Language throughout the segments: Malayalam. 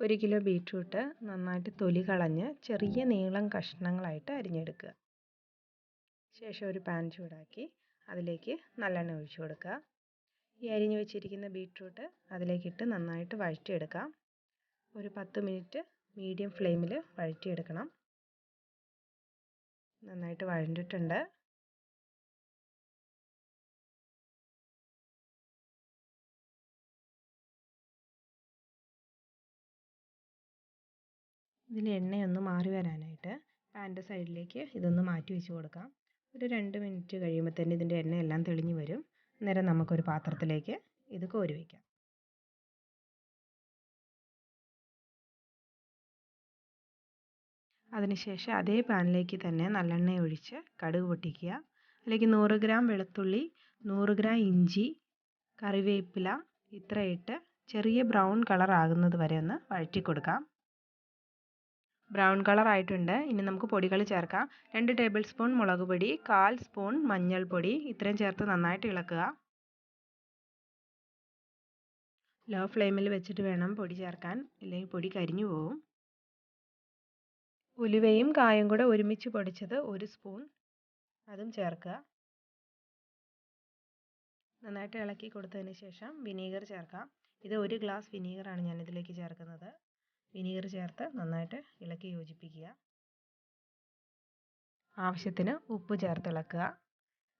ഒരു കിലോ ബീറ്റ്റൂട്ട് നന്നായിട്ട് തൊലി കളഞ്ഞ് ചെറിയ നീളം കഷ്ണങ്ങളായിട്ട് അരിഞ്ഞെടുക്കുക. ശേഷം ഒരു പാൻ ചൂടാക്കി അതിലേക്ക് നല്ലെണ്ണ ഒഴിച്ചു കൊടുക്കുക. ഈ അരിഞ്ഞു വെച്ചിരിക്കുന്ന ബീട്രൂട്ട് അതിലേക്കിട്ട് നന്നായിട്ട് വഴറ്റിയെടുക്കാം. ഒരു പത്ത് മിനിറ്റ് മീഡിയം ഫ്ലെയിമിൽ വഴറ്റിയെടുക്കണം. നന്നായിട്ട് വഴണ്ടിട്ടുണ്ട്. ഇതിൽ എണ്ണയൊന്ന് മാറി വരാനായിട്ട് പാന്റെ സൈഡിലേക്ക് ഇതൊന്ന് മാറ്റി വെച്ച് കൊടുക്കാം. ഒരു രണ്ട് മിനിറ്റ് കഴിയുമ്പോൾ തന്നെ ഇതിന്റെ എണ്ണയെല്ലാം തെളിഞ്ഞ് വരും. അന്നേരം നമുക്കൊരു പാത്രത്തിലേക്ക് ഇത് കോരി വയ്ക്കാം അതിനുശേഷം അതേ പാനിലേക്ക് തന്നെ നല്ലെണ്ണ ഒഴിച്ച് കടുക് പൊട്ടിക്കുക. അതിലേക്ക് നൂറ് ഗ്രാം വെളുത്തുള്ളി നൂറ് ഗ്രാം ഇഞ്ചി കറിവേപ്പില ഇത്രയിട്ട് ചെറിയ ബ്രൗൺ കളർ ആകുന്നത് വരെ ഒന്ന് വഴറ്റി കൊടുക്കാം. ബ്രൗൺ കളർ ആയിട്ടുണ്ട്. ഇനി നമുക്ക് പൊടികൾ ചേർക്കാം. രണ്ട് ടേബിൾ സ്പൂൺ മുളക് പൊടി കാൽ സ്പൂൺ മഞ്ഞൾപ്പൊടി. ഇത്രയും ചേർത്ത് നന്നായിട്ട് ഇളക്കുക. ലോ ഫ്ലെയിമിൽ വെച്ചിട്ട് വേണം പൊടി ചേർക്കാൻ. ഇല്ലെങ്കിൽ പൊടി കരിഞ്ഞു പോവും. ഉലുവയും കായും കൂടെ ഒരുമിച്ച് പൊടിച്ചത് ഒരു സ്പൂൺ. അതും ചേർക്കുക. നന്നായിട്ട് ഇളക്കി കൊടുത്തതിന് ശേഷം വിനീഗർ ചേർക്കാം. ഇത് ഒരു ഗ്ലാസ് വിനീഗറാണ് ഞാൻ ഇതിലേക്ക് ചേർക്കുന്നത്. വിനീഗർ ചേർത്ത് നന്നായിട്ട് ഇളക്കി യോജിപ്പിക്കുക. ആവശ്യത്തിന് ഉപ്പ് ചേർത്ത് ഇളക്കുക.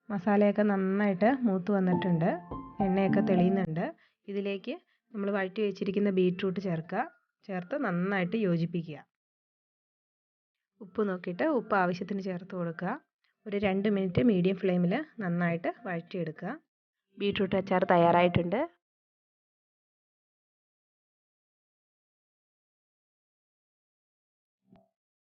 മസാലയൊക്കെ നന്നായിട്ട് മൂത്ത് വന്നിട്ടുണ്ട്. എണ്ണയൊക്കെ തെളിയുന്നുണ്ട്. ഇതിലേക്ക് നമ്മൾ വഴറ്റി വെച്ചിരിക്കുന്ന ബീട്രൂട്ട് ചേർക്കുക. ചേർത്ത് നന്നായിട്ട് യോജിപ്പിക്കുക. ഉപ്പ് നോക്കിയിട്ട് ഉപ്പ് ആവശ്യത്തിന് ചേർത്ത് കൊടുക്കുക. ഒരു രണ്ട് മിനിറ്റ് മീഡിയം ഫ്ലെയിമിൽ നന്നായിട്ട് വഴറ്റിയെടുക്കുക. ബീട്രൂട്ട് അച്ചാർ തയ്യാറായിട്ടുണ്ട്.